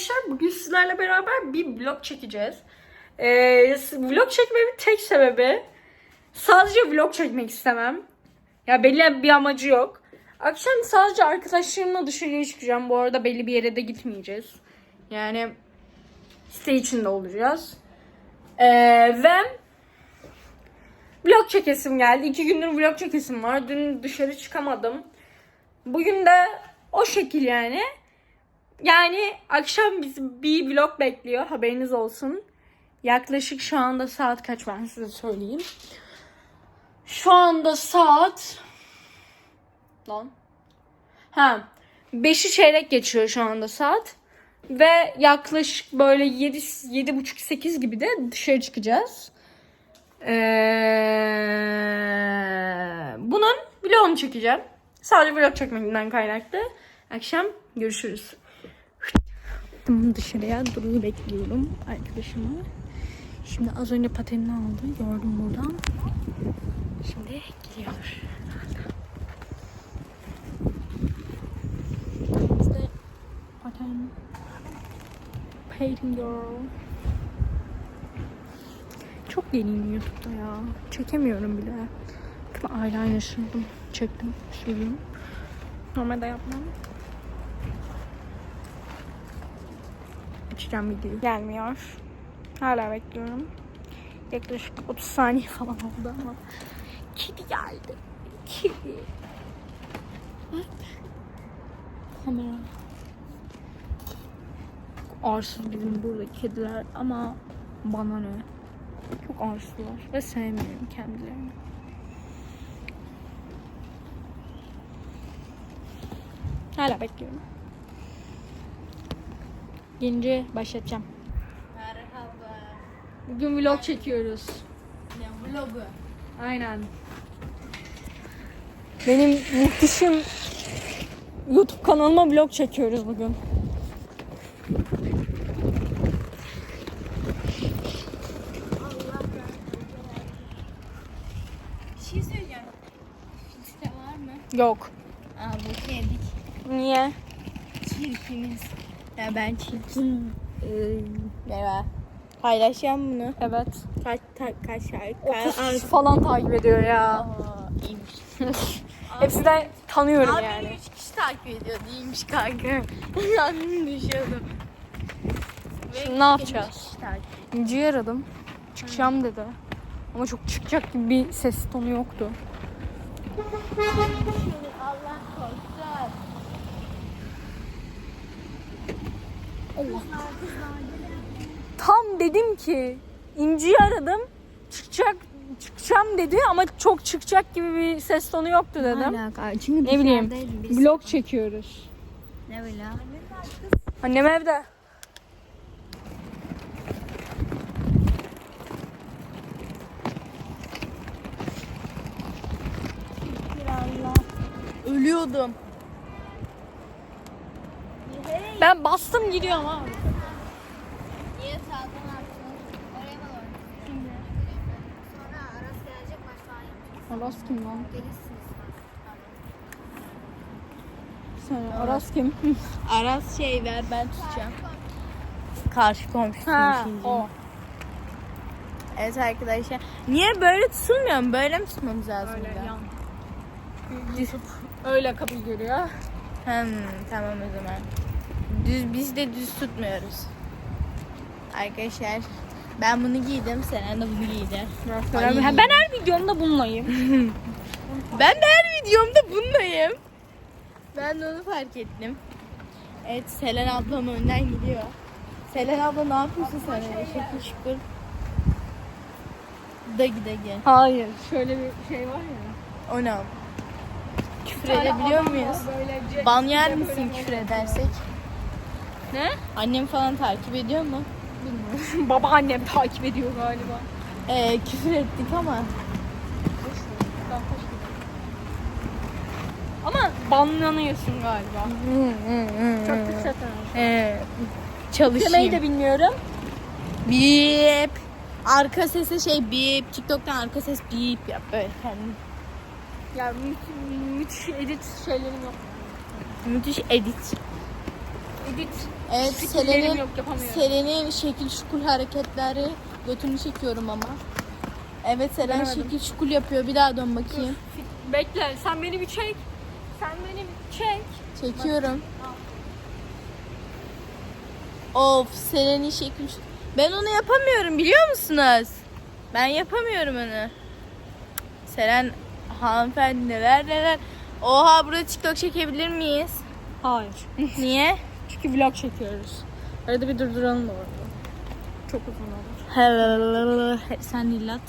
arkadaşlar bugün sizlerle beraber bir vlog çekeceğiz. Ee, vlog çekmemin tek sebebi sadece vlog çekmek istemem. Ya belli bir amacı yok. Akşam sadece arkadaşlarımla dışarıya çıkacağım. Bu arada belli bir yere de gitmeyeceğiz. Yani site içinde olacağız. Ee, ve vlog çekesim geldi. İki gündür vlog çekesim var. Dün dışarı çıkamadım. Bugün de o şekil yani. Yani akşam bizi bir vlog bekliyor. Haberiniz olsun. Yaklaşık şu anda saat kaç ben size söyleyeyim. Şu anda saat lan. Ha. 5'i çeyrek geçiyor şu anda saat. Ve yaklaşık böyle 7 7.30 8 gibi de dışarı çıkacağız. Ee, bunun vlogunu çekeceğim. Sadece vlog çekmekten kaynaklı. Akşam görüşürüz. Çıktım dışarıya. Duru'yu bekliyorum arkadaşımı. Şimdi az önce patenini aldı. Gördüm buradan. Şimdi gidiyor. İşte paten. Painting girl. Çok yeniyim YouTube'da ya. Çekemiyorum bile. Ben eyeliner sürdüm. Çektim. Sürdüm. Normalde yapmam. Açacağım videoyu. Gelmiyor. Hala bekliyorum. Yaklaşık 30 saniye falan oldu ama. Kedi geldi. Kedi. Bak. Kamera. Arsız bizim burada kediler ama bana ne? Çok arsızlar ve sevmiyorum kendilerini. Hala bekliyorum. Gelince başlatacağım. Merhaba. Bugün vlog çekiyoruz. Ne vlogu? Aynen. Benim muhteşem YouTube kanalıma vlog çekiyoruz bugün. Şey söyleyeceğim. Filtre var mı? Yok. Aa bu yedik. Niye? Çirkiniz. Ya ben çirkin. Ee, Merhaba. Paylaşacağım bunu. Evet. Kaç ta, kaç şarkı? 30 kişi falan takip ediyor ya. Aa, iyiymiş. Hepsini de tanıyorum Abi yani. beni 3 kişi takip ediyor değilmiş kanka. Annem düşüyordum. Şimdi ne yapacağız? İnci'yi aradım. Çıkacağım dedi. Ama çok çıkacak gibi bir ses tonu yoktu. Allah Tam dedim ki İnci'yi aradım. Çıkacak çıkacağım dedi ama çok çıkacak gibi bir ses tonu yoktu dedim. Alaka. Çünkü Ne bileyim. Vlog çekiyoruz. Ne böyle? Annem evde. Allah. Ölüyordum. Bastım gidiyorum abi. Niye sağdan attınız? Oraya mı doğru? Şimdi. Sonra Aras gelecek baştan yapacağız. Aras kim lan? Gelirsiniz. Sen Aras kim? Aras şey ver ben tutacağım. Karşı komşusun ha, o. Evet arkadaşlar. Niye böyle tutulmuyor mu? Böyle mi tutmamız lazım? Öyle yan. YouTube öyle kabul görüyor. Hmm, tamam o zaman. Düz biz de düz tutmuyoruz. Arkadaşlar ben bunu giydim. Selen de bunu giydi. Ay. Ben, ben her videomda bununlayım. Ben de her videomda bundayım. Ben de onu fark ettim. Evet Selen ablam önden gidiyor. Selen abla ne yapıyorsun sen öyle şekil şükür. Dagi dagi. Hayır. Şöyle bir şey var ya. O ne? Küfür edebiliyor muyuz? Ban yer misin küfür edersek? Ne? Annem falan takip ediyor mu? Bilmiyorum. Babaannem takip ediyor galiba. Ee, küfür ettik ama. Ama banlanıyorsun galiba. Çok kısa Ee, çalışayım. Demeyi de bilmiyorum. Bip. Arka sesi şey bip. TikTok'tan arka ses bip yap böyle kendin. Ya müthiş, müthiş edit şeylerim yok. Müthiş edit. Edit. Evet Fikirlerim Selen'in yok, yapamıyorum. Selen'in şekil şukul hareketleri götünü çekiyorum ama. Evet Selen Göremedim. şekil şukul yapıyor. Bir daha dön bakayım. Bekle sen beni bir çek. Sen beni bir çek. Çekiyorum. Of Selen'in şekil şuk- Ben onu yapamıyorum biliyor musunuz? Ben yapamıyorum onu. Selen hanımefendi neler neler. Oha burada TikTok çekebilir miyiz? Hayır. Niye? Çünkü vlog çekiyoruz. Arada bir durduralım da orada. Çok uzun olur. Sen illat.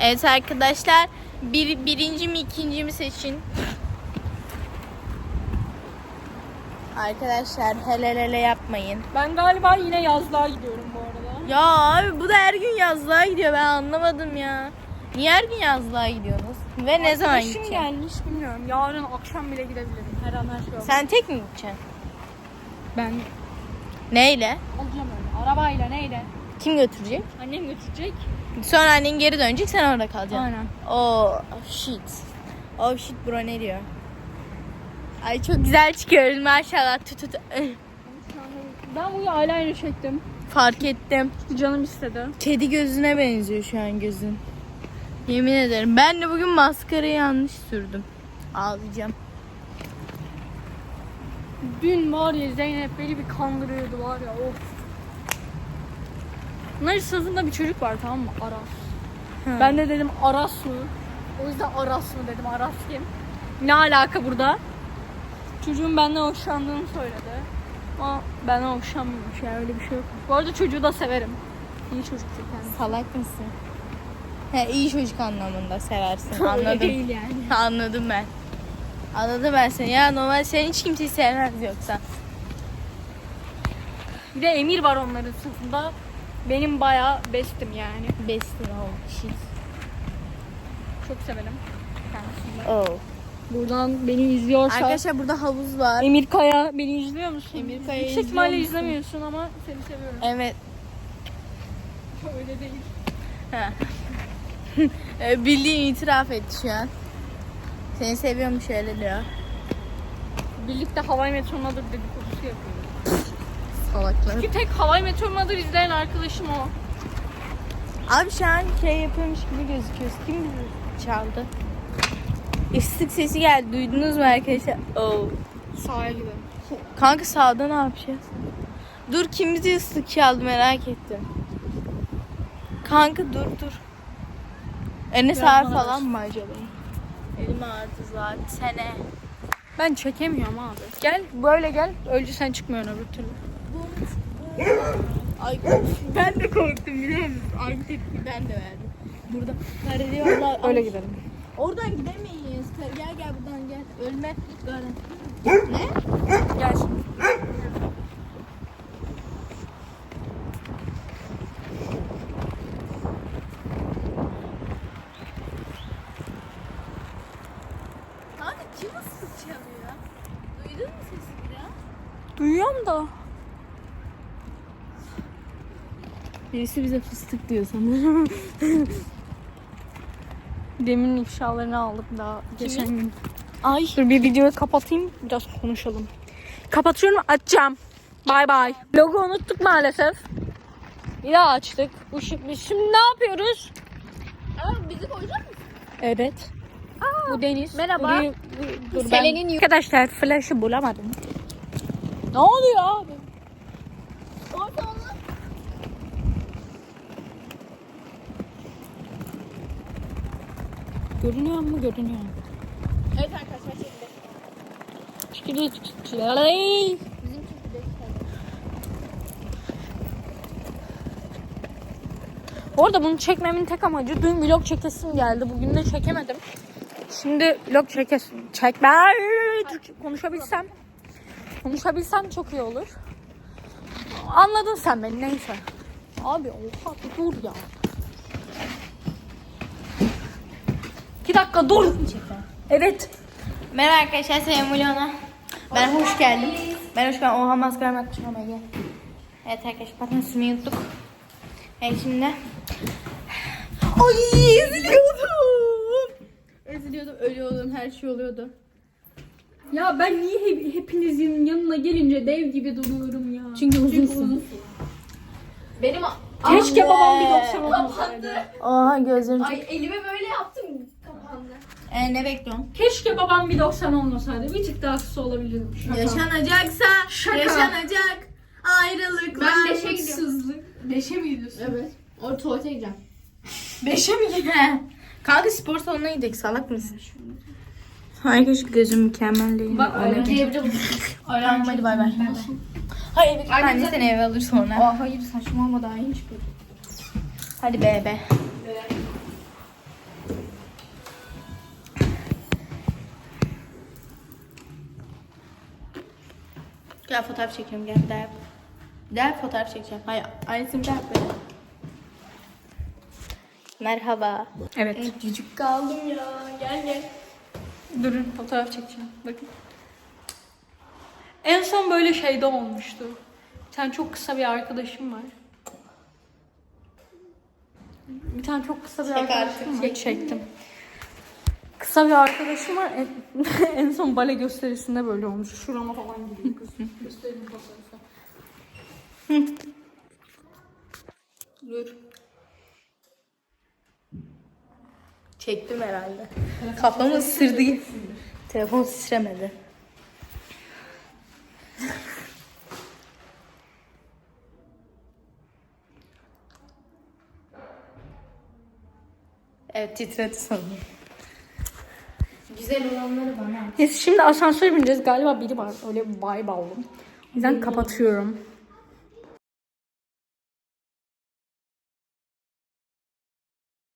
Evet arkadaşlar bir, birinci mi ikinci mi seçin. Arkadaşlar hele hele yapmayın. Ben galiba yine yazlığa gidiyorum bu arada. Ya abi bu da her gün yazlığa gidiyor ben anlamadım ya. Niye her gün yazlığa gidiyorsunuz? Ve ne zaman Arkadaşım gideceksin? gelmiş bilmiyorum. Yarın akşam bile gidebilirim. Her an her şey olur. Sen tek mi gideceksin? Ben Neyle? alacağım öyle. Arabayla neyle? Kim götürecek? Annem götürecek. Sonra annen geri dönecek sen orada kalacaksın. Aynen. Oh shit. Oh shit bro ne diyor? Ay çok güzel çıkıyoruz maşallah. Tut tut. Ben bu eyeliner çektim. Fark ettim. Canım istedi. Kedi gözüne benziyor şu an gözün. Yemin ederim. Ben de bugün maskarayı yanlış sürdüm. Ağlayacağım. Dün var ya Zeynep beni bir kandırıyordu var ya of. Bunların sınıfında bir çocuk var tamam mı? Aras. Ben de dedim Aras mı? O yüzden Aras mı dedim. Aras kim? Ne alaka burada? Çocuğun benden hoşlandığını söyledi. Ama benden hoşlanmıyormuş yani öyle bir şey yok. Bu arada çocuğu da severim. İyi çocuktur kendisi. Salak mısın? He iyi çocuk anlamında seversin. Öyle Anladım. değil yani. Anladım ben. Anladım ben seni. Ya normal sen hiç kimseyi sevmez yoksa. Bir de Emir var onların sınıfında. Benim bayağı bestim yani. Bestin ol. Shit. Çok severim kendisini. Oh. Buradan beni izliyorsa Arkadaşlar burada havuz var. Emir Kaya beni izliyor musun? Emir Kaya Yüksek ihtimalle izliyor musun? izlemiyorsun ama seni seviyorum. Evet. Öyle değil. Ha. E, Bildiğin itiraf etti şu an. Seni seviyormuş öyle diyor. Birlikte Havai Meteor'nadır dedikodusu yapıyoruz. Salaklar. Çünkü tek Havai Meteor'nadır izleyen arkadaşım o. Abi şu an şey yapıyormuş gibi gözüküyoruz. Kim bizi çaldı? Islık sesi geldi. Duydunuz mu arkadaşlar? Oh. Sahaya gidelim. Kanka sağda ne yapacağız? Dur kim bizi ıslık çaldı merak ettim. Kanka dur dur. Enes bana falan mı acaba? Elim ağrıdı zaten. Ben çekemiyorum abi. Gel böyle gel. Önce sen çıkmıyorsun öbür türlü. Ay ben de korktum biliyor musun? Aynı tepki ben de verdim. Burada kare diyorlar. Öyle gidelim. Oradan gidemeyiz. Gel gel buradan gel. Ölme. Böyle. Ne? Gel şimdi. Kanka kim ıslık çalıyor? Duydun mu sesini ya? Duyuyorum da. Birisi bize fıstık diyor sanırım. Demin ifşalarını aldık daha geçen gün. Ay. Dur bir videoyu kapatayım biraz konuşalım. Kapatıyorum açacağım. Bay bay. Logo unuttuk maalesef. Bir daha açtık. Bu şi- Biz şimdi ne yapıyoruz? Aa, bizi koyacak mısın? Evet. bu Deniz. merhaba. Burayı- bu- dur ben- Arkadaşlar flash'ı bulamadım. Ne oluyor abi? Orada onu. Görünüyor mu? Görünüyor. Evet arkadaşlar. Çıkıyor, çıkıyor. Ay! Bizim Bu arada bunu çekmemin tek amacı dün vlog çekesim geldi. Bugün de çekemedim. Şimdi vlog çekesim. Çekme. Konuşabilsem. Konuşabilsem çok iyi olur. Anladın sen beni neyse. Abi oha dur ya. İki dakika dur. Evet. Merhaba arkadaşlar Selam Milyon'a. Ben hoş geldim. Ben hoş geldim. Oha maskara yapmışım ama gel. Evet arkadaşlar bakın sürmeyi unuttuk. Evet şimdi. Ay eziliyordum. Eziliyordum, ölüyordum, her şey oluyordu. Ya ben niye hep- hepinizin yanına gelince dev gibi duruyorum ya? Çünkü uzunsun. Benim Keşke Anne. babam bir 90 olmasaydı. Oha gözlerim çok... Ay elime böyle yaptım kapandı. E, ne bekliyorsun? Keşke babam bir 90 olmasaydı. Bir tık daha kısa olabilirdim. Şaka. Yaşanacaksa Şaka. yaşanacak ayrılıklar, Ben beşe gidiyorum. mutsuzluk. Beşe mi gidiyorsun? Evet. Orada tuvalete gideceğim. Beşe mi gidiyorsun? Kanka spor salonuna gidelim salak mısın? Herkes gözüm mükemmel değil. Bak öyle Diyebilirim. Tamam hadi bay bay. Hayır bir Anne anne zaten- seni eve alır sonra. Aa hayır saçmalama daha iyi çıkıyor. Hadi be be. Gel fotoğraf çekiyorum gel bir daha yap. Bir daha fotoğraf çekeceğim. Hayır aynısını bir daha yap böyle. Merhaba. Evet. Cücük kaldım ya. Gel gel. Durun fotoğraf çekeceğim. Bakın. En son böyle şeyde olmuştu. Bir tane çok kısa bir arkadaşım var. Bir tane çok kısa bir Çek arkadaşım artık, var. Çektim. Kısa bir arkadaşım var. En, en son bale gösterisinde böyle olmuş. Şurama falan gidiyor kız. Göstereyim fotoğrafı. Dur. Çektim herhalde. Kafamı ısırdı. Telefon titremedi. evet titredi sanırım. Güzel olanları bana. Neyse şimdi asansöre bineceğiz. Galiba biri var. Öyle bir vibe aldım. O yüzden kapatıyorum.